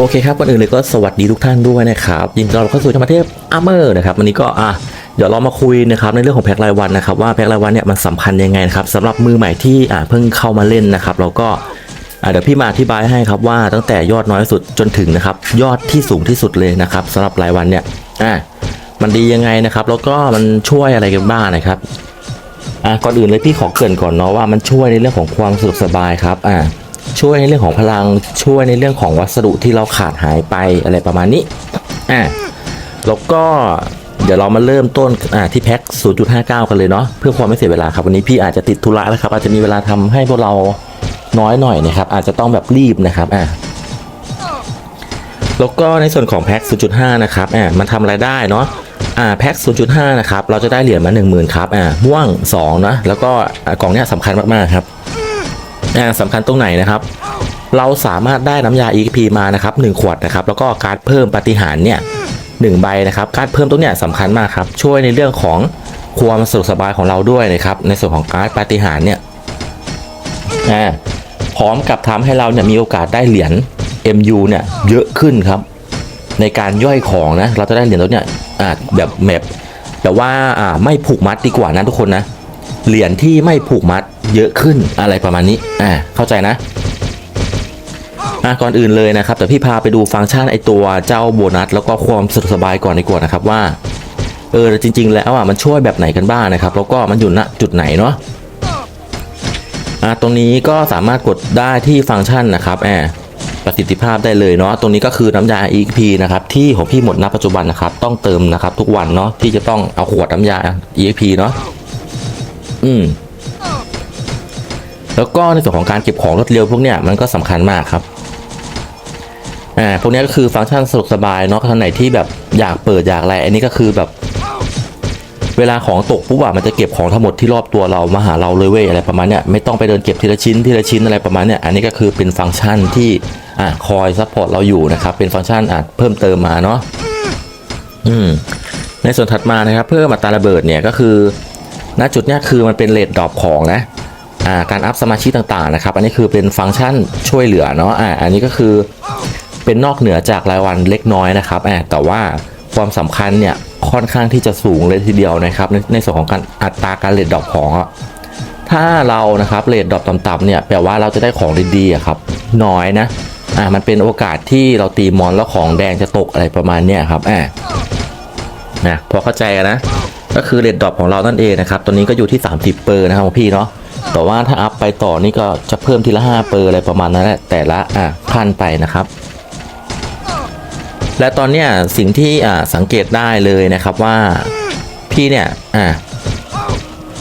โอเคครับก่อนอื่นเลยก็สวัสดีทุกท่านด้วยนะครับ ยินดีต้อนรับเข้าสู่ธรรมเทพอาร์เมอร์นะครับวันนี้ก็อะเดี๋ยวเรามาคุยนะครับในเรื่องของแพ็ครายวันนะครับว่าแพ็ครายวันเนี่ยมันสำคัญยังไงนะครับสำหรับมือใหม่ที่อะเพิ่งเข้ามาเล่นนะครับเราก็อะเดี๋ยวพี่มาอธิบายให้ครับว่าตั้งแต่ยอดน้อยสุดจนถึงนะครับยอดที่สูงที่สุดเลยนะครับสำหรับรายวันเนี่ยอะมันดียังไงนะครับ แล้วก็มันช่วยอะไรกันบ้างนะครับ อะก่อนอื่นเลยพี่ขอเกริ่นก่อนเนาะว่ามันช่วยในเรื่องของความสะดวกสบายครับอะช่วยในเรื่องของพลังช่วยในเรื่องของวัสดุที่เราขาดหายไปอะไรประมาณนี้อ่าแล้วก็เดี๋ยวเรามาเริ่มต้นอ่าที่แพ็ค 0.59 กันเลยเนาะเพื่อความไม่เสียเวลาครับวันนี้พี่อาจจะติดธุระนะครับ อาจจะมีเวลาทำให้พวกเราน้อยหน่อยนะครับ อาจจะต้องแบบรีบนะครับอ่าแล้วก็ในส่วนของแพ็ค 0.5 นะครับอ่ามันทำอะไรได้เนาะ อ่าแพ็ค0.5 นะครับ เราจะได้เหรียญมา 10,000 ครับ อ่าม่วง 2 นะ แล้วก็กล่องเนี้ยสำคัญมาก ๆ ครับ อ่าสำคัญตรงไหนนะครับ เราสามารถได้น้ำยา EXP มานะครับ 1 ขวดนะครับ แล้วก็การ์ดเพิ่มปฏิหารเนี่ยหนึ่งใบนะครับ การ์ดเพิ่มตรงเนี้ยสำคัญมากครับ ช่วยในเรื่องของความสะดวกสบายของเราด้วยนะครับ ในส่วนของการ์ดปฏิหารเนี่ยอ่าพร้อมกับทำให้เราเนี่ยมีโอกาสได้เหรียญ MU เนี่ยเยอะขึ้นครับ ในการย่อยของนะ เราจะได้เหรียญตัวเนี้ย อ่าแบบแบบแต่ว่าอ่าไม่ผูกมัดดีกว่านะทุกคนนะเหรียญที่ไม่ผูกมัดเยอะขึ้นอะไรประมาณนี้อ่าเข้าใจนะอะก่อนอื่นเลยนะครับ แต่พี่พาไปดูฟังก์ชันไอตัวเจ้าโบนัส แล้วก็ความสะดวกสบายก่อนดีกว่านะครับว่าเออจริง ๆ แล้วอะมันช่วยแบบไหนกันบ้างนะครับ แล้วก็มันอยู่ณจุดไหนเนาะอะตรงนี้ก็สามารถกดได้ที่ฟังก์ชันนะครับแอ ประสิทธิภาพได้เลยเนาะตรงนี้ก็คือน้ำยา EXP นะครับที่ของพี่หมดณปัจจุบันนะครับต้องเติมนะครับทุกวันเนาะที่จะต้องเอาขวดน้ำยา EXP เนาะอืมแล้วก็ในส่วนของการเก็บของรวดเร็วพวกเนี้ยมันก็สำคัญมากครับอ่าพวกนี้ก็คือฟังก์ชันสะดวกสบายเนาะท่านไหนที่แบบอยากเปิดอยากอะไร อันนี้ก็คือแบบ เวลาของตกปุ๊บอะมันจะเก็บของทั้งหมดที่รอบตัวเรามาหาเราเลยเว้ยอะไรประมาณเนี้ยไม่ต้องไปเดินเก็บทีละชิ้นทีละชิ้นอะไรประมาณเนี้ยอันนี้ก็คือเป็นฟังก์ชันที่อ่าคอยซัพพอร์ตเราอยู่นะครับเป็นฟังก์ชันอ่าเพิ่มเติมมาเนาะอืมในส่วนถัดมานะครับเพิ่มอัตราระเบิดเนี่ยก็คือณจุดเนี้ยคือมันเป็นเลทดรอปของนะอ่าการอัพสมาชิกต่างๆนะครับ อันนี้คือเป็นฟังก์ชันช่วยเหลือเนาะอ่าอันนี้ก็คือเป็นนอกเหนือจากรายวันเล็กน้อยนะครับอ่าแต่ว่า ความสำคัญเนี่ยค่อนข้างที่จะสูงเลยทีเดียวนะครับในในส่วนของการอัตราการเลทดรอปของอะถ้าเรานะครับเลทดรอปต่ำๆเนี่ยแปลว่าเราจะได้ของดีๆครับน้อยนะอ่ามันเป็นโอกาสที่เราตีมอนแล้วของแดงจะตกอะไรประมาณเนี้ยครับอ่านะพอเข้าใจกันนะก็คือเรดดรอปของเรานั่นเองนะครับตัวนี้ก็อยู่ที่ 30 เปอร์นะครับพี่เนาะแต่ว่าถ้าอัพไปต่อนี่ก็จะเพิ่มทีละ5เปอร์อะไรประมาณนั้นแหละแต่ละอะขั้นไปนะครับ และตอนเนี้ยสิ่งที่สังเกตได้เลยนะครับว่าพี่เนี่ย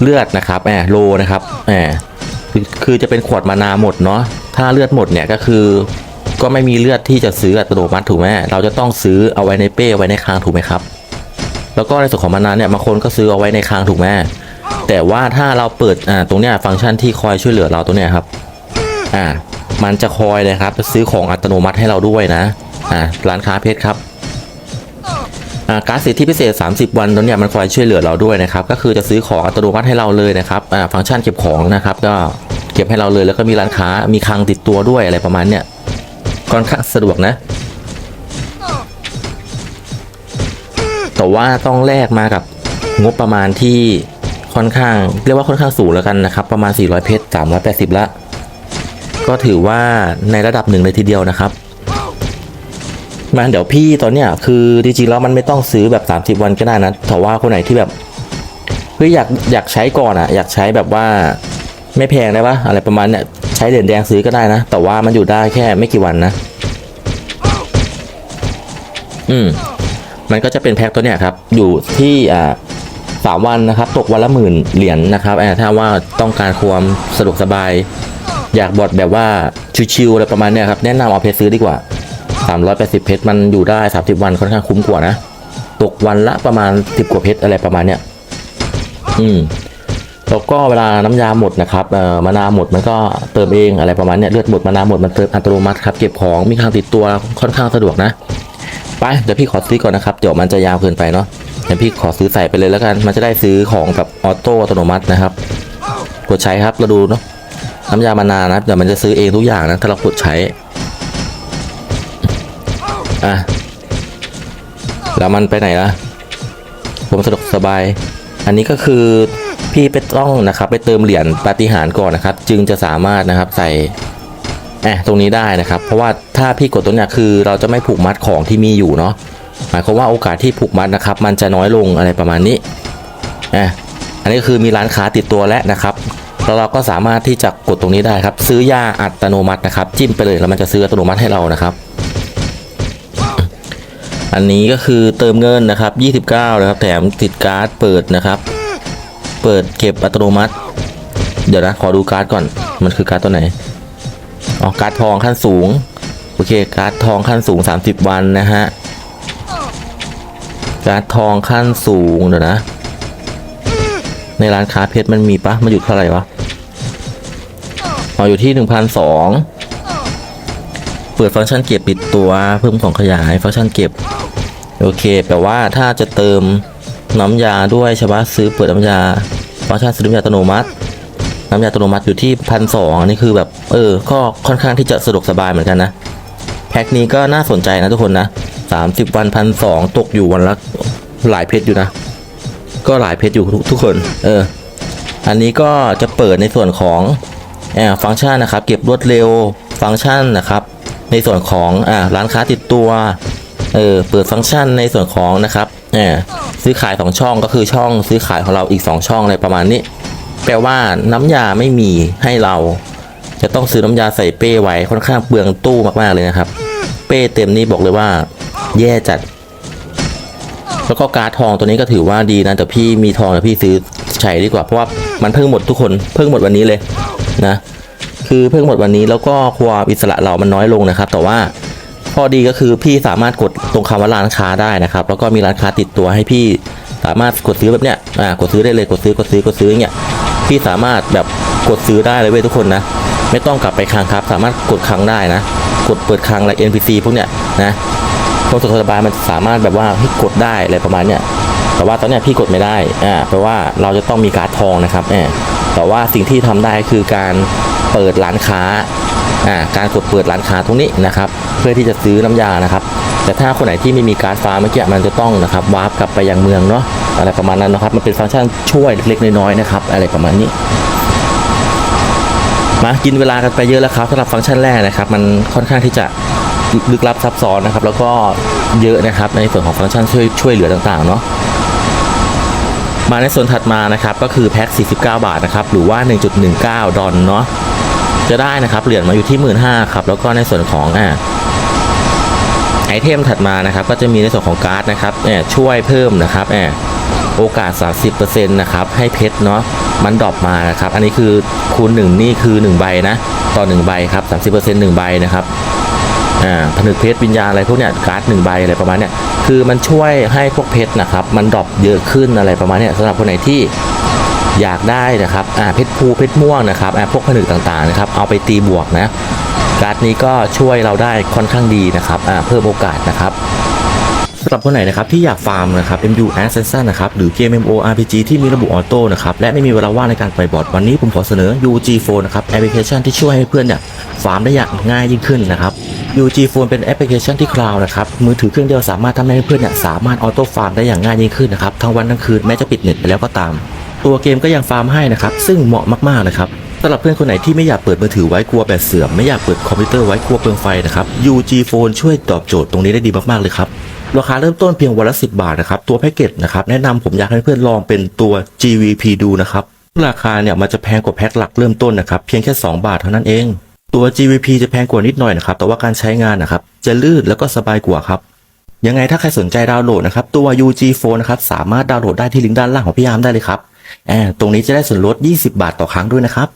เลือดนะครับแอบโลนะครับแอบคือจะเป็นขวดมานาหมดเนาะถ้าเลือดหมดเนี่ยก็คือก็ไม่มีเลือดที่จะซื้ออัตโนมัติถูกไหมเราจะต้องซื้อเอาไว้ในเป้ไว้ในคางถูกไหมครับ แล้วก็ในส่วนของมานาเนี่ยบางคนก็ซื้อเอาไว้ในคางถูกไหมแต่ว่าถ้าเราเปิดอ่าตรงเนี้ยฟังก์ชันที่คอยช่วยเหลือเราตรงเนี้ยครับอ่ามันจะคอยเลยครับจะซื้อของอัตโนมัติให้เราด้วยนะ อ่าร้านค้าเพชรครับอ่าการ์ดสิทธิพิเศษ 30 วันตรงเนี้ยมันคอยช่วยเหลือเราด้วยนะครับ ก็คือจะซื้อของอัตโนมัติให้เราเลยนะครับอ่าฟังก์ชันเก็บของนะครับ ก็เก็บให้เราเลยแล้วก็มีร้านค้ามีคลังติดตัวด้วยอะไรประมาณเนี้ยค่อนข้างสะดวกนะ แต่ว่าต้องแลกมากับงบประมาณที่ค่อนข้าง เรียกว่าค่อนข้างสูงแล้วกันนะครับ ประมาณ 400 เพชร380ละก็ถือว่าในระดับหนึ่งเลยทีเดียวนะครับ มาเดี๋ยวพี่ตอนเนี้ยคือจริงๆแล้วมันไม่ต้องซื้อแบบ 30 วันก็ได้นะแต่ว่าคนไหนที่แบบเฮ้ยอยากอยากใช้ก่อนอะอยากใช้แบบว่าไม่แพงได้ปะอะไรประมาณเนี้ยใช้เหรียญแดงซื้อก็ได้นะ แต่ว่ามันอยู่ได้แค่ไม่กี่วันนะ อืม มันก็จะเป็นแพ็คตัวเนี้ยครับ อยู่ที่อ่าสามวันนะครับ ตกวันละหมื่นเหรียญนะครับแอ่าถ้าว่าต้องการความสะดวกสบาย อยากบอดแบบว่าชิวๆอะไรประมาณเนี้ยครับ แนะนำเอาเพชรซื้อดีกว่า 380 เพชรมันอยู่ได้ 30 วันค่อนข้างคุ้มกว่านะ ตกวันละประมาณ 10 กว่าเพชรอะไรประมาณเนี้ยอืมแล้วก็เวลาน้ำยาหมดนะครับเอ่อมานาวหมดมันก็เติมเองอะไรประมาณเนี้ยเลือดหมดมานาวหมดมันเติมอัตโนมัติครับเก็บของมีคลังติดตัวค่อนข้างสะดวกนะไปเดี๋ยวพี่ขอซื้อก่อนนะครับเดี๋ยวมันจะยาวเกินไปเนาะเดี๋ยวพี่ขอซื้อใส่ไปเลยแล้วกันมันจะได้ซื้อของแบบออโต้อัตโนมัตินะครับ กดใช้ครับเราดูเนาะน้ำยามานานนะเดี๋ยวมันจะซื้อเองทุกอย่างนะถ้าเรากดใช้ อะ แล้วมันไปไหนล่ะ ผมสะดวกสบาย อันนี้ก็คือพี่ไปต้องนะครับไปเติมเหรียญปาฏิหาริย์ก่อนนะครับ จึงจะสามารถนะครับใส่แอะตรงนี้ได้นะครับ เพราะว่าถ้าพี่กดตรงเนี้ยคือเราจะไม่ผูกมัดของที่มีอยู่เนาะหมายความว่าโอกาสที่ผูกมัดนะครับ มันจะน้อยลงอะไรประมาณนี้อะอันนี้คือมีร้านค้าติดตัวแล้วนะครับแล้วเราก็สามารถที่จะกดตรงนี้ได้ครับ ซื้อยาอัตโนมัตินะครับ จิ้มไปเลยแล้วมันจะซื้ออัตโนมัติให้เรานะครับ อันนี้ก็คือเติมเงินนะครับ 29 นะครับ แถมติดการ์ดเปิดนะครับ เปิดเก็บอัตโนมัติ เดี๋ยวนะ ขอดูการ์ดก่อน มันคือการ์ดตัวไหน อ๋อ การ์ดทองขั้นสูง โอเค การ์ดทองขั้นสูง 30 วันนะฮะ การ์ดทองขั้นสูง เดี๋ยวนะ ในร้านค้าเพชรมันมีปะมันอยู่เท่าไหร่วะ อ๋อ อยู่ที่ 1,200เปิดฟังก์ชันเก็บปิดตัวเพิ่มของขยายฟังก์ชันเก็บ โอเค แปลว่าถ้าจะเติมน้ำยาด้วยใช่ปะซื้อเปิดน้ำยาฟังก์ชันซื้อน้ำยาอัตโนมัติ น้ำยาอัตโนมัติอยู่ที่พันสองนี่คือแบบเออก็ค่อนข้างที่จะสะดวกสบายเหมือนกันนะ แพ็คนี้ก็น่าสนใจนะทุกคนนะสามสิบวันพันสองตกอยู่วันละหลายเพชรอยู่นะ ก็หลายเพชรอยู่ทุกทุกคน เออ อันนี้ก็จะเปิดในส่วนของอ่าฟังก์ชันนะครับ เก็บรวดเร็วฟังก์ชันนะครับ ในส่วนของอ่าร้านค้าติดตัว เออเปิดฟังก์ชันในส่วนของนะครับอ่ซื้อขายสองช่องก็คือช่องซื้อขายของเราอีก 2 ช่องอะไรประมาณนี้ แปลว่าน้ำยาไม่มีให้เรา จะต้องซื้อน้ำยาใส่เป้ไว้ค่อนข้างเปลืองตู้มากๆเลยนะครับ เป้เต็มนี่บอกเลยว่า แย่จัด แล้วก็การ์ดทองตัวนี้ก็ถือว่าดีนะแต่พี่มีทองแต่พี่ซื้อใช้ดีกว่าเพราะว่ามันเพิ่งหมดทุกคนเพิ่งหมดวันนี้เลยนะ คือเพิ่งหมดวันนี้แล้วก็ความอิสระเรามันน้อยลงนะครับ แต่ว่า ข้อดีก็คือพี่สามารถกดตรงคำว่าร้านค้าได้นะครับ แล้วก็มีร้านค้าติดตัวให้พี่สามารถกดซื้อแบบเนี้ยอ่ากดซื้อได้เลยกดซื้อกดซื้อกดซื้ออย่างเงี้ยพี่สามารถแบบกดซื้อได้เลยเว้ยทุกคนนะ ไม่ต้องกลับไปคลังครับ สามารถกดคลังได้นะ กดเปิดคลังอะไร NPC พวกเนี้ยนะความสะดวกสบายมันสามารถแบบว่าให้กดได้อะไรประมาณเนี้ยแต่ว่าตอนเนี้ยพี่กดไม่ได้อ่าเพราะว่าเราจะต้องมีการ์ดทองนะครับแอบแต่ว่าสิ่งที่ทำได้คือการเปิดร้านค้าอ่าการกดเปิดร้านค้าตรงนี้นะครับ เพื่อที่จะซื้อน้ำยานะครับ แต่ถ้าคนไหนที่ไม่มีการ์ดฟ้าเมื่อกี้มันจะต้องนะครับวาร์ปกลับไปยังเมืองเนาะอะไรประมาณนั้นนะครับ มันเป็นฟังก์ชันช่วยเล็กๆน้อยๆนะครับ อะไรประมาณนี้มากินเวลากันไปเยอะแล้วครับสำหรับฟังก์ชันแรกนะครับ มันค่อนข้างที่จะลึกลับซับซ้อนนะครับ แล้วก็เยอะนะครับในส่วนของฟังก์ชันช่วยช่วยเหลือต่างๆเนาะมาในส่วนถัดมานะครับก็คือแพ็ค49 บาทนะครับหรือว่า 1.19 ดอลเนาะจะได้นะครับเหรียญมาอยู่ที่ 15,000ครับแล้วก็ในส่วนของอ่า ไอเทมถัดมานะครับก็จะมีในส่วนของการ์ดนะครับแอบช่วยเพิ่มนะครับแอบโอกาส 30%นะครับให้เพชรเนาะมันดรอปมานะครับ อันนี้คือคูณ 1 นี่คือ 1 ใบนะ ต่อ 1 ใบครับ 30% 1 ใบนะครับอ่าผนึกเพชรวิญญาณอะไรพวกเนี้ยการ์ดหนึ่งใบอะไรประมาณเนี้ยคือมันช่วยให้พวกเพชรนะครับ มันดรอปเยอะขึ้นอะไรประมาณเนี้ยสำหรับคนไหนที่อยากได้นะครับอ่าเพชรภูเพชรม่วงนะครับอ่าพวกผนึกต่างๆนะครับเอาไปตีบวกนะ การ์ดนี้ก็ช่วยเราได้ค่อนข้างดีนะครับเพิ่มโอกาสนะครับสำหรับคนไหนนะครับที่อยากฟาร์มนะครับ MU Assassin นะครับหรือเกม MMORPG ที่มีระบบออโต้นะครับและไม่มีเวลาว่างในการปล่อยบอทวันนี้ผมขอเสนอ UG Phone นะครับแอปพลิเคชันที่ช่วยให้เพื่อนเนี่ยฟาร์มได้อย่างง่ายยิ่งขึ้นนะครับ UG Phone เป็นแอปพลิเคชันที่คลาวด์นะครับมือถือเครื่องเดียวสามารถทำให้เพื่อนเนี่ยสามารถออโต้ฟาร์มได้อย่างง่ายยิ่งขึ้นนะครับทั้งวันทั้งคืนแม้จะปิดเน็ตไปแล้วก็ตาม ตัวเกมก็ยังฟาร์มให้นะครับซึ่งเหมาะมากๆนะครับ สำหรับเพื่อนคนไหนที่ไม่อยากเปิดมือถือไว้กลัวแบตเสื่อมไม่อยากเปิดคอมพิวเตอร์ไว้กลัวเปลืองไฟนะครับ UG Phone ช่วยตอบโจทย์ตรงนี้ได้ดีมากๆเลยครับราคาเริ่มต้นเพียงวันละ 10 บาทนะครับ ตัวแพ็กเกจนะครับ แนะนำผมอยากให้เพื่อนลองเป็นตัว GVP ดูนะครับ ราคาเนี่ยมันจะแพงกว่าแพ็คหลักเริ่มต้นนะครับ เพียงแค่ 2 บาทเท่านั้นเอง ตัว GVP จะแพงกว่านิดหน่อยนะครับ แต่ว่าการใช้งานนะครับ จะลื่นแล้วก็สบายกว่าครับ ยังไงถ้าใครสนใจดาวน์โหลดนะครับ ตัว UG Phone นะครับ สามารถดาวน์โหลดได้ที่ลิงก์ด้านล่างของพี่ยามได้เลยครับแอบตรงนี้จะได้ส่วนลด 20 บาทต่อครั้งด้วยนะครับ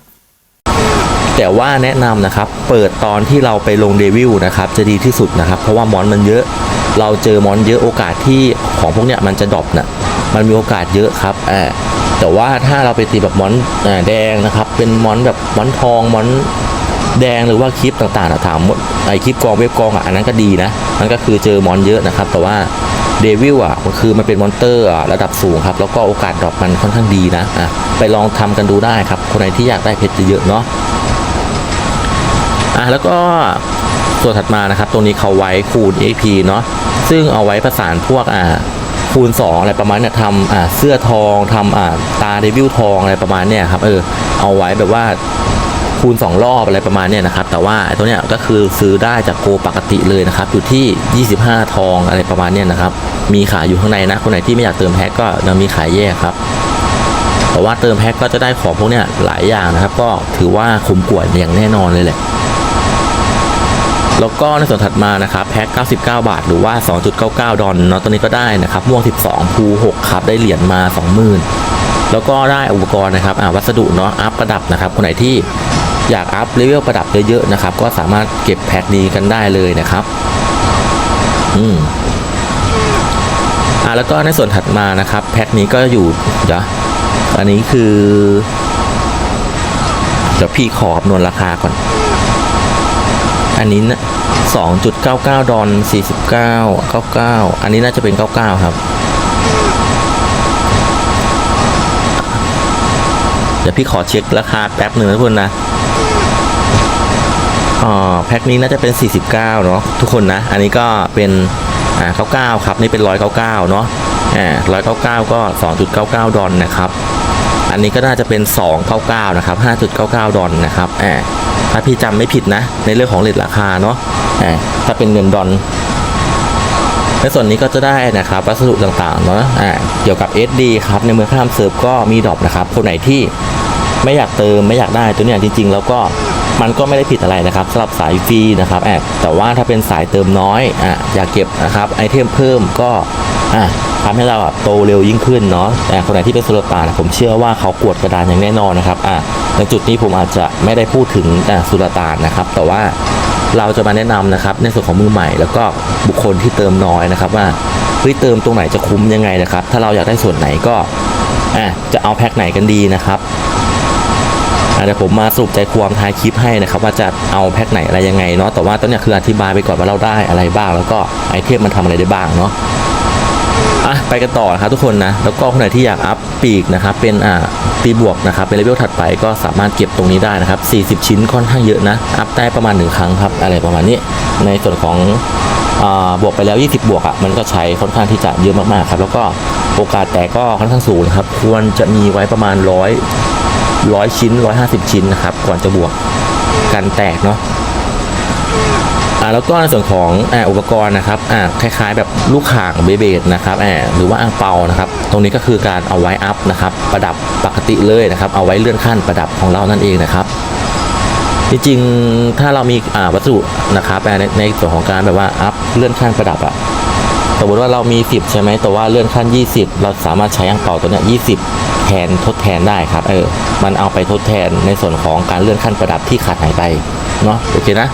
แต่ว่าแนะนำนะครับ เปิดตอนที่เราไปลงเดวิลนะครับ จะดีที่สุดนะครับ เพราะว่ามอนมันเยอะ เราเจอมอนเยอะโอกาสที่ของพวกเนี้ยมันจะดรอปน่ะมันมีโอกาสเยอะครับอ่าแต่ว่าถ้าเราไปตีแบบมอนแดงนะครับ เป็นมอนแบบมอนทองมอนแดงหรือว่าคลิปต่างๆอะถามหมดไอคลิปกองเว็บกองอะอันนั้นก็ดีนะมันก็คือเจอมอนเยอะนะครับ แต่ว่าเดวิลอะมันคือมันเป็นมอนเตอร์ระดับสูงครับ แล้วก็โอกาสดรอปมันค่อนข้างดีนะอะไปลองทำกันดูได้ครับ คนไหนที่อยากได้เพชรเยอะเนาะ อะแล้วก็ส่วถัดมานะครับ ตรงนี้เขาไว้คูณ AP เนาะซึ่งเอาไว้ประสานพวกอ่าคูณ 2 อะไรประมาณเนี่ยทำอ่าเสื้อทองทำอ่าตาเดวิลทองอะไรประมาณเนี่ยครับเออเอาไว้แบบว่าคูณ 2 รอบอะไรประมาณเนี้ยนะครับ แต่ว่าตัวเนี้ยก็คือซื้อได้จากโกปกติเลยนะครับ อยู่ที่ 25 ทองอะไรประมาณเนี้ยนะครับ มีขายอยู่ข้างในนะ คนไหนที่ไม่อยากเติมแพ็กก็ยังมีขายแยกครับ แต่ว่าเติมแพ็กก็จะได้ของพวกเนี้ยหลายอย่างนะครับ ก็ถือว่าคุ้มกว่าอย่างแน่นอนเลยแหละ แล้วก็ในส่วนถัดมานะครับแพ็ค99 บาท หรือว่า 2.99 ดอลเนาะตัวนี้ก็ได้นะครับม่วง 12ภู6ครับได้เหรียญมา 20,000 แล้วก็ได้อุปกรณ์นะครับอ่าวัสดุเนาะอัพประดับนะครับคนไหนที่อยากอัพเลเวลประดับเยอะๆนะครับก็สามารถเก็บแพ็คนี้กันได้เลยนะครับอืมอ่าแล้วก็ในส่วนถัดมานะครับแพ็คนี้ก็อยู่เดี๋ยวอันนี้คือเดี๋ยวพี่ขอคำนวณราคาก่อน อันนี้นะ 2.99 ดอล49 99 อันนี้น่าจะเป็น 99 ครับ เดี๋ยวพี่ขอเช็คราคาแป๊บหนึ่งนะทุกคนนะอ๋อแพ็คนี้น่าจะเป็น 49 เนาะทุกคนนะ อันนี้ก็เป็นอ่า99 ครับ นี่เป็น 199 เนาะอ่า199 ก็ 2.99 ดอลนะครับ อันนี้ก็น่าจะเป็น 299 นะครับ 5.99 ดอลนะครับอ่า ถ้าพี่จำไม่ผิดนะ ในเรื่องของเลทราคาเนาะถ้าเป็นเงินดอลในส่วนนี้ก็จะได้นะครับวัสดุต่างๆเนาะเกี่ยวกับ SD ครับ ในเมื่อข้ามเซิร์ฟก็มีดรอปนะครับ คนไหนที่ไม่อยากเติมไม่อยากได้ตัวเนี้ยจริง ๆ แล้วก็มันก็ไม่ได้ผิดอะไรนะครับสำหรับสายฟรีนะครับแอบแต่ว่าถ้าเป็นสายเติมน้อยอะอยากเก็บนะครับไอเทมเพิ่มก็อะทำให้เราโตเร็วยิ่งขึ้นเนาะแต่คนไหนที่เป็นสุลต่านผมเชื่อว่าเขากวดกระดานอย่างแน่นอนนะครับอะ ในจุดนี้ผมอาจจะไม่ได้พูดถึงอะสุลต่านนะครับ แต่ว่าเราจะมาแนะนำนะครับ ในส่วนของมือใหม่ แล้วก็บุคคลที่เติมน้อยนะครับ ว่าเฮ้ยเติมตรงไหนจะคุ้มยังไงนะครับ ถ้าเราอยากได้ส่วนไหนก็อะจะเอาแพ็คไหนกันดีนะครับอะเดี๋ยวผมมาสรุปใจความท้ายคลิปให้นะครับ ว่าจะเอาแพ็คไหนอะไรยังไงเนาะแต่ว่าตอนนี้คืออธิบายไปก่อนว่าเราได้อะไรบ้าง แล้วก็ไอเทมมันทำอะไรได้บ้างเนาะอะไปกันต่อนะครับทุกคนนะแล้วก็คนไหนที่อยากอัพ ปีกนะครับเป็นอ่าปีบวกนะครับเป็นเลเวลถัดไปก็สามารถเก็บตรงนี้ได้นะครับ 40 ชิ้นค่อนข้างเยอะนะ อัพได้ประมาณ 1 ครั้งครับอะไรประมาณนี้ ในส่วนของอ่าบวกไปแล้ว 20 บวกอะมันก็ใช้ค่อนข้างที่จะเยอะมากๆครับ แล้วก็โอกาสแตกก็ค่อนข้างสูงครับ ควรจะมีไว้ประมาณร้อยร้อยชิ้นร้อยห้าสิบชิ้นนะครับก่อนจะบวกกันแตกเนาะ อ่าแล้วก็ในส่วนของอ่าอุปกรณ์นะครับอ่าคล้ายๆ แบบลูกข่างเบเบดนะครับอ่าหรือว่าอ่างเปานะครับ ตรงนี้ก็คือการเอาไว้อัพนะครับประดับปกติเลยนะครับ เอาไว้เลื่อนขั้นประดับของเรานั่นเองนะครับจริงๆ ถ้าเรามีอ่าวัสดุนะครับในในส่วนของการแบบว่าอัพเลื่อนขั้นประดับอะสมมติว่าเรามี 10 ใช่ไหมแต่ว่าเลื่อนขั้น 20 เราสามารถใช้อ่างเป่าตัวเนี้ย20 แทนทดแทนได้ครับ เออ มันเอาไปทดแทนในส่วนของการเลื่อนขั้นประดับที่ขาดหายไป เนาะ โอเคนะ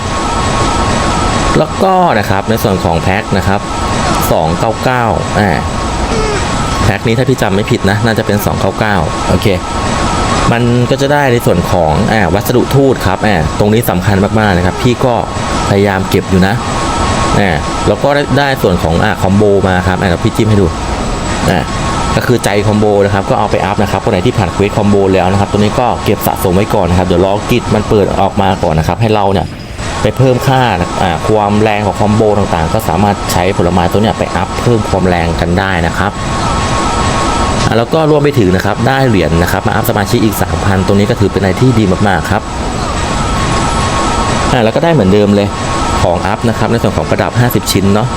แล้วก็นะครับในส่วนของแพ็คนะครับ 299อ่าแพ็คนี้ถ้าพี่จำไม่ผิดนะ น่าจะเป็น 299 โอเค มันก็จะได้ในส่วนของอ่าวัสดุทูตครับอ่าตรงนี้สำคัญมากๆนะครับ พี่ก็พยายามเก็บอยู่นะอ่าแล้วก็ได้ส่วนของอ่าคอมโบมาครับอ่าเดี๋ยวพี่จิ้มให้ดูอ่าก็คือใจคอมโบนะครับก็เอาไปอัพนะครับคนไหนที่ผ่านเควสคอมโบแล้วนะครับตัวนี้ก็เก็บสะสมไว้ก่อนนะครับเดี๋ยวรอกิจมันเปิดออกมาก่อนนะครับให้เราเนี่ย เพิ่มค่าความแรงของคอมโบต่างๆ ก็สามารถใช้ผลไม้ตัวเนี้ยไปอัพเพิ่มความแรงกันได้นะครับแล้วก็รวมไปถึงนะครับได้เหรียญนะครับมาอัพสมาชิกอีก 3,000ตรงนี้ก็ถือเป็นอะไรที่ดีมากๆครับแล้วก็ได้เหมือนเดิมเลยของอัพนะครับในส่วนของประดับ 50 ชิ้นเนาะ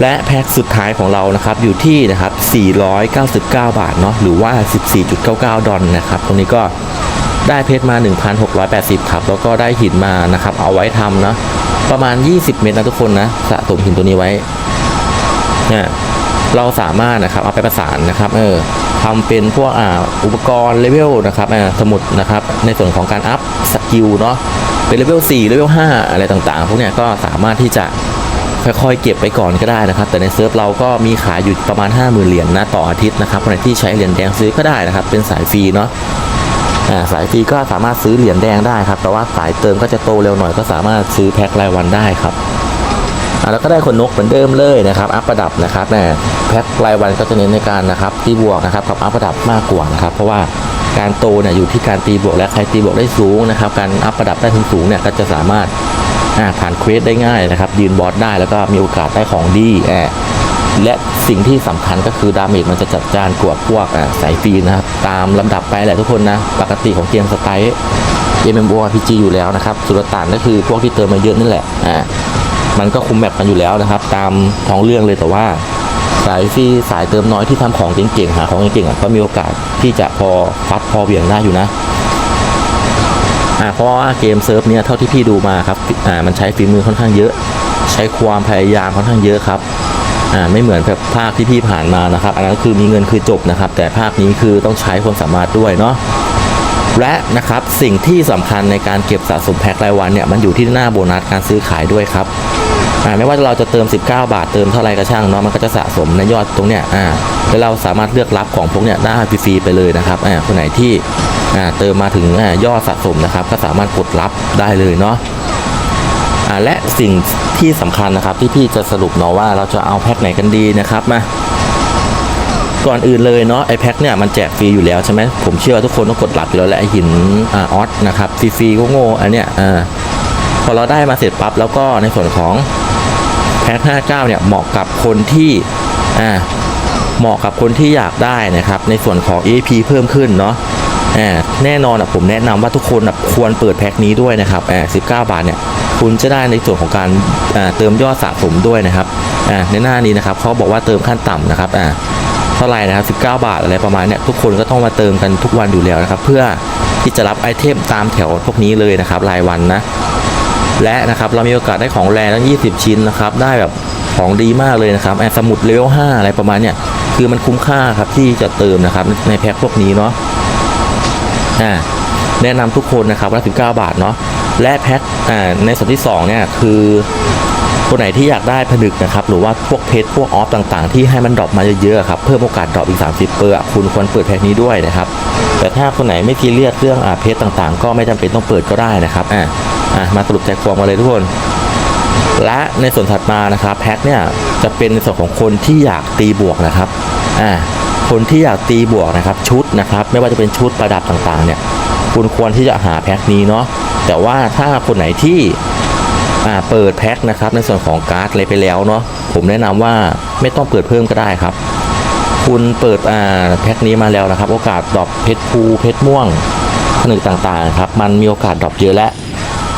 และแพ็คสุดท้ายของเรานะครับอยู่ที่นะครับ499 บาทเนาะหรือว่า 14.99 ดอลนะครับตรงนี้ก็ ได้เพชรมา 1,680 ครับ แล้วก็ได้หินมานะครับ เอาไว้ทำเนาะประมาณ 20 เม็ดนะทุกคนนะสะสมหินตัวนี้ไว้เนี่ยเราสามารถนะครับเอาไปประสานนะครับเออทำเป็นพวกอ่าอุปกรณ์เลเวลนะครับอ่าสมุดนะครับในส่วนของการอัพสกิลเนาะเป็นเลเวล4เลเวล5อะไรต่างๆ พวกเนี้ยก็สามารถที่จะค่อยๆเก็บไปก่อนก็ได้นะครับ แต่ในเซิร์ฟเราก็มีขายอยู่ประมาณ 50,000 เหรียญนะต่ออาทิตย์นะครับคนที่ใช้เหรียญแดงซื้อก็ได้นะครับ เป็นสายฟรีเนาะ สายฟรีก็สามารถซื้อเหรียญแดงได้ครับ แต่ว่าสายเติมก็จะโตเร็วหน่อยก็สามารถซื้อแพ็ครายวันได้ครับแล้วก็ได้ขนนกเหมือนเดิมเลยนะครับ อัพประดับนะครับแหมแพ็ครายวันก็จะเน้นในการนะครับตีบวกนะครับกับอัพประดับมากกว่านะครับ เพราะว่าการโตเนี่ยอยู่ที่การตีบวกและใครตีบวกได้สูงนะครับ การอัพประดับได้ถึงสูงเนี่ยก็จะสามารถอ่าผ่านเควสได้ง่ายนะครับยืนบอสได้แล้วก็มีโอกาสได้ของดีแอ และสิ่งที่สำคัญก็คือดาเมจมันจะจัดจานกว่าพวกอ่าสายฟีนะครับ ตามลำดับไปแหละทุกคนนะ ปกติของเกมสไตล์ MMORPG อยู่แล้วนะครับ สุลต่านก็คือพวกที่เติมมาเยอะนั่นแหละอ่ามันก็คุมแมปกันอยู่แล้วนะครับ ตามท้องเรื่องเลยแต่ว่าสายฟีสายเติมน้อยที่ทำของเก่งๆหาของเก่งๆอะก็มีโอกาสที่จะพอฟัดพอเบี่ยงได้อยู่นะอ่าเพราะว่าเกมเซิร์ฟเนี่ยเท่าที่พี่ดูมาครับอ่ามันใช้ฝีมือค่อนข้างเยอะ ใช้ความพยายามค่อนข้างเยอะครับ อ่าไม่เหมือนแบบภาคที่พี่ผ่านมานะครับ อันนั้นคือมีเงินคือจบนะครับ แต่ภาคนี้คือต้องใช้ความสามารถด้วยเนาะและนะครับสิ่งที่สำคัญในการเก็บสะสมแพ็ครายวันเนี่ยมันอยู่ที่หน้าโบนัสการซื้อขายด้วยครับอ่าไม่ว่าเราจะเติม 19 บาทเติมเท่าไรก็ช่างเนาะมันก็จะสะสมในยอดตรงเนี้ยอ่าแล้วเราสามารถเลือกรับของพวกเนี้ยได้ฟรีๆไปเลยนะครับอ่าคนไหนที่อ่าเติมมาถึงอ่ายอดสะสมนะครับ ก็สามารถกดรับได้เลยเนาะ และสิ่งที่สำคัญนะครับที่พี่จะสรุปเนาะว่าเราจะเอาแพ็คไหนกันดีนะครับมาก่อนอื่นเลยเนาะไอแพ็คเนี่ยมันแจกฟรีอยู่แล้วใช่ไหมผมเชื่อทุกคนต้องกดหลักอยู่แล้วแหละไอหินออสนะครับฟรีๆก็โง่อันเนี้ยอ่าพอเราได้มาเสร็จปั๊บแล้วก็ในส่วนของแพ็ค59 เนี่ยเหมาะกับคนที่อ่าเหมาะกับคนที่อยากได้นะครับในส่วนของ EP เพิ่มขึ้นเนาะแน่นอนอะผมแนะนำว่าทุกคนควรเปิดแพ็คนี้ด้วยนะครับอ่า19 บาทเนี่ย คุณจะได้ในส่วนของการเติมยอดสะสมด้วยนะครับในหน้านี้นะครับเขาบอกว่าเติมขั้นต่ำนะครับเท่าไหร่นะครับ 19 บาทอะไรประมาณเนี้ยทุกคนก็ต้องมาเติมกันทุกวันอยู่แล้วนะครับ เพื่อที่จะรับไอเทมตามแถวพวกนี้เลยนะครับ รายวันนะ และนะครับเรามีโอกาสได้ของแรงตั้ง 20 ชิ้นนะครับ ได้แบบของดีมากเลยนะครับแอสมุดเลเวล 5 อะไรประมาณเนี้ยคือมันคุ้มค่าครับที่จะเติมนะครับในแพ็คพวกนี้เนาะอ่าแนะนำทุกคนนะครับว่า19 บาทเนาะ และแพ็คในส่วนที่สองเนี่ยคือคนไหนที่อยากได้ผลึกนะครับหรือว่าพวกเพชรพวกออฟต่างๆ ที่ให้มันดรอปมาเยอะๆครับเพิ่มโอกาสดรอปอีก 30 เปอร์คุณควรเปิดแพ็คนี้ด้วยนะครับแต่ถ้าคนไหนไม่ซีเรียสเรื่องอเพชรต่างๆ ก็ไม่จำเป็นต้องเปิดก็ได้นะครับอะอะมาสรุปแจกฟอร์มกันเลยทุกคนและในส่วนถัดมานะครับแพ็คเนี่ยจะเป็นในส่วนของคนที่อยากตีบวกนะครับอ่าคนที่อยากตีบวกนะครับชุดนะครับ ไม่ว่าจะเป็นชุดประดับต่างๆเนี่ยคุณควรที่จะหาแพ็คนี้เนาะ แต่ว่าถ้าคนไหนที่เปิดแพ็คนะครับในส่วนของการ์ดอะไรไปแล้วเนาะผมแนะนำว่าไม่ต้องเปิดเพิ่มก็ได้ครับ คุณเปิดแพ็คนี้มาแล้วนะครับ โอกาสดรอปเพชรภูเพชรม่วงผนึกต่างๆครับมันมีโอกาสดรอปเยอะแล้ว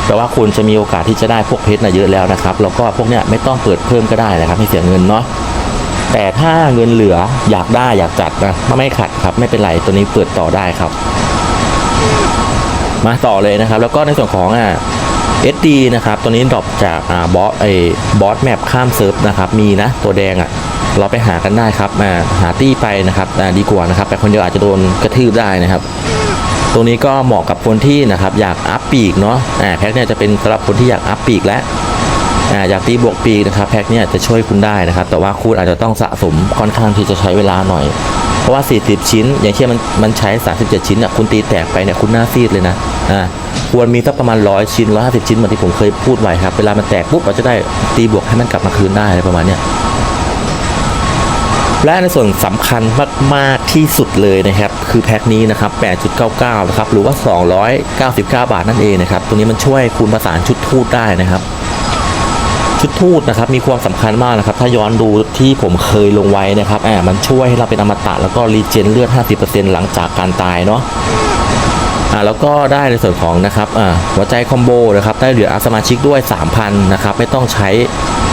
แต่ว่าคุณจะมีโอกาสที่จะได้พวกเพชรน่ะเยอะแล้วนะครับแล้วก็พวกเนี้ยไม่ต้องเปิดเพิ่มก็ได้นะครับไม่เสียเงินเนาะแต่ถ้าเงินเหลืออยากได้อยากจัดนะไม่ขัดครับไม่เป็นไรตัวนี้เปิดต่อได้ครับ มาต่อเลยนะครับ แล้วก็ในส่วนของอ่า SD นะครับ ตัวนี้ดรอปจากอ่าบอสไอ้บอสแมปข้ามเซิร์ฟนะครับมีนะตัวแดงอะเราไปหากันได้ครับมาหาตี้ไปนะครับอ่ดีกว่านะครับแต่คนเดียวอาจจะโดนกระทืบได้นะครับตรงนี้ก็เหมาะกับคนที่นะครับอยากอัพปีกเนาะอ่าแพ็คเนี่ยจะเป็นสำหรับคนที่อยากอัพปีกและอ่าอยากตีบวกปีกนะครับแพ็คเนี่ยจะช่วยคุณได้นะครับ แต่ว่าคุณอาจจะต้องสะสมค่อนข้างที่จะใช้เวลาหน่อย ราะว่า 40 ชิ้น อย่างเช่นมันมันใช้ 37 ชิ้นอะคุณตีแตกไปเนี่ยคุณหน้าซีดเลยนะอ่าควรมีสักประมาณ 100 ชิ้น 150 ชิ้นเหมือนที่ผมเคยพูดไว้ครับ เวลามันแตกปุ๊บเราจะได้ตีบวกให้มันกลับมาคืนได้อะไรประมาณเนี้ยและในส่วนสำคัญมาก ๆ ที่สุดเลยนะครับ คือแพ็คนี้นะครับ 8.99 นะครับ หรือว่า 299 บาทนั่นเองนะครับ ตัวนี้มันช่วยคุณประสานชุดทูตได้นะครับ ชุดทูตนะครับมีความสำคัญมากนะครับ ถ้าย้อนดูที่ผมเคยลงไว้นะครับอ่ามันช่วยให้เราเป็นอมตะแล้วก็รีเจนเลือด 50%หลังจากการตายเนาะอ่าแล้วก็ได้ในส่วนของนะครับอ่าหัวใจคอมโบนะครับได้เหรียญอัพสมาชิกด้วย 3,000นะครับไม่ต้องใช้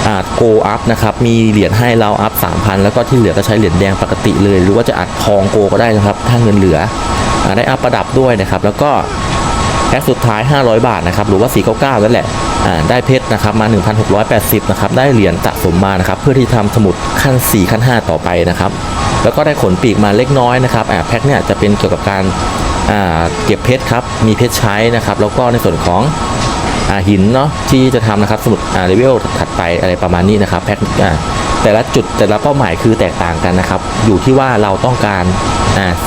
อ่าโกอัพนะครับมีเหรียญให้เราอัพ 3,000 แล้วก็ที่เหลือก็ใช้เหรียญแดงปกติเลย หรือว่าจะอัดทองโกก็ได้นะครับ ถ้าเงินเหลืออ่าได้อัพประดับด้วยนะครับ แล้วก็แพ็คสุดท้าย 500 บาทนะครับหรือว่า 499นั่นแหละ ได้เพชรนะครับมา 1,680นะครับได้เหรียญสะสมมานะครับเพื่อที่ทำสมุดขั้น 4 ขั้น 5 ต่อไปนะครับแล้วก็ได้ขนปีกมาเล็กน้อยนะครับอ่าแพ็คเนี่ยจะเป็นเกี่ยวกับการเก็บเพชรครับมีเพชรใช้นะครับแล้วก็ในส่วนของอหินเนาะที่จะทำนะครับสมุดเลเวลถัดไปอะไรประมาณนี้นะครับแพ็คแต่ละจุดแต่ละเป้าหมายคือแตกต่างกันนะครับ อยู่ที่ว่าเราต้องการ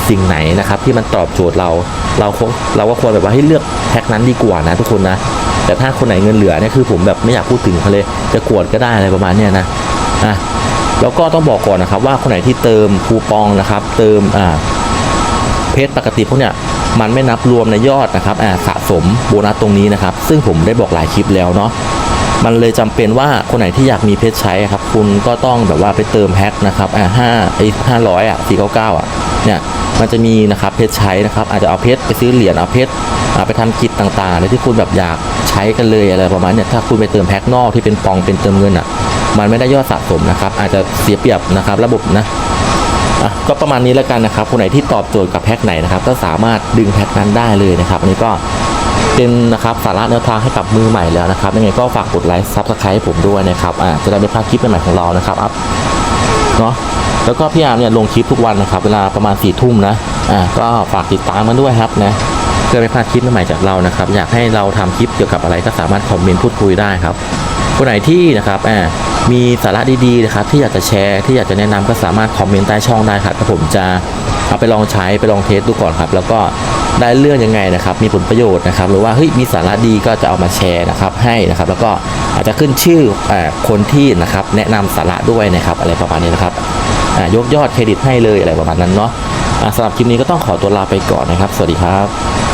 สิ่งไหนนะครับที่มันตอบโจทย์เราเราเราก็ควรแบบว่าให้เลือกแพ็คนั้นดีกว่านะทุกคนนะ แต่ถ้าคนไหนเงินเหลือเนี่ยคือผมแบบไม่อยากพูดถึงเขาเลยจะกวดก็ได้อะไรประมาณเนี้ยนะอะแล้วก็ต้องบอกก่อนนะครับว่าคนไหนที่เติมคูปองนะครับ เติมอ่าเพจปกติพวกเนี้ยมันไม่นับรวมในยอดนะครับอ่าสะสมโบนัสตรงนี้นะครับ ซึ่งผมได้บอกหลายคลิปแล้วเนาะมันเลยจำเป็นว่าคนไหนที่อยากมีเพจใช้ครับ คุณก็ต้องแบบว่าไปเติมแพ็คนะครับอ่าห้าไอ้ห้าร้อยอะสี่เก้าเก้าอะเนี่ยมันจะมีนะครับเพจใช้นะครับ อาจจะเอาเพจไปซื้อเหรียญเอาเพจอ่า ไปทำกิจต่างๆในที่คุณแบบอยากใช้กันเลยอะไรประมาณเนี้ยถ้าคุณไปเติมแพ็คนอกที่เป็นปองเป็นเติมเงินอะ มันไม่ได้ยอดสะสมนะครับ อาจจะเสียเปรียบนะครับ ระบบนะอะก็ประมาณนี้แล้วกันนะครับ คนไหนที่ตอบโจทย์กับแพ็คไหนนะครับ ก็สามารถดึงแพ็คนั้นได้เลยนะครับอันนี้ก็เป็นนะครับสาระแนวทางให้กับมือใหม่แล้วนะครับยังไงก็ฝากกดไลค์ซับสไครต์ให้ผมด้วยนะครับอ่าจะได้ไม่พลาดคลิปใหม่ของเรานะครับอัพเนาะแล้วก็พี่อาร์มเนี่ยลงคลิปทุกวันนะครับ เวลาประมาณสี่ทุ่มนะอ่าก็ฝากติดตามมันด้วยครับนะ เพื่อไม่พลาดคลิปใหม่จากเรานะครับ อยากให้เราทำคลิปเกี่ยวกับอะไรก็สามารถคอมเมนต์พูดคุยได้ครับคนไหนที่นะครับอ่ามีสาระดีๆนะครับที่อยากจะแชร์ที่อยากจะแนะนำก็สามารถคอมเมนต์ใต้ช่องได้ครับผมจะเอาไปลองใช้ไปลองเทสดูก่อนครับ แล้วก็ได้เรื่องยังไงนะครับ มีผลประโยชน์นะครับ หรือว่าเฮ้ยมีสาระดีก็จะเอามาแชร์นะครับ ให้นะครับ แล้วก็อาจจะขึ้นชื่ออคนที่นะครับ แนะนำสาระด้วยนะครับ อะไรประมาณนี้นะครับยกยอดเครดิตให้เลยอะไรประมาณนั้นเนาะสำหรับคลิปนี้ก็ต้องขอตัวลาไปก่อนนะครับ สวัสดีครับ